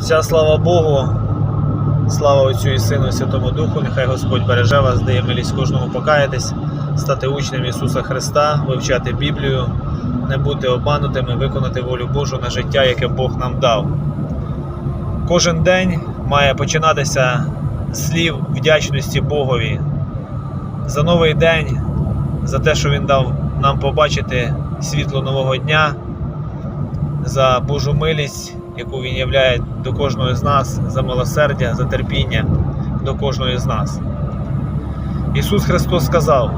Вся слава Богу, слава Отцю і Сину і Святому Духу, нехай Господь береже вас, дає милість кожному покаятись, стати учнем Ісуса Христа, вивчати Біблію, не бути обманутими, виконати волю Божу на життя, яке Бог нам дав. Кожен день має починатися слів вдячності Богові. За новий день, за те, що Він дав нам побачити світло нового дня, за Божу милість, яку Він являє до кожного з нас, за милосердя, за терпіння до кожного з нас. Ісус Христос сказав,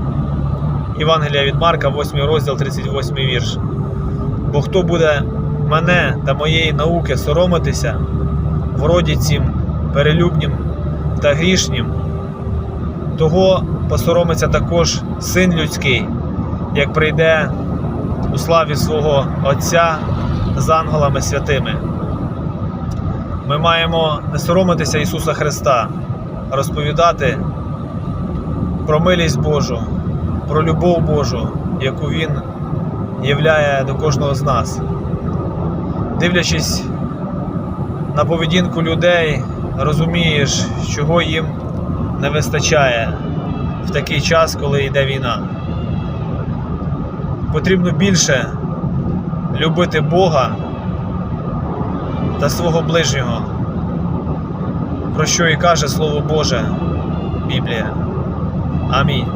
Євангелія від Марка, 8 розділ, 38 вірш. Бо хто буде мене та моєї науки соромитися в роді цім перелюбнім та грішнім, того посоромиться також син людський, як прийде у славі свого Отця з ангелами святими. Ми маємо не соромитися Ісуса Христа, розповідати про милість Божу, про любов Божу, яку Він являє до кожного з нас. Дивлячись на поведінку людей, розумієш, чого їм не вистачає в такий час, коли йде війна. Потрібно більше любити Бога та свого ближнього, про що і каже Слово Боже Біблія. Амінь.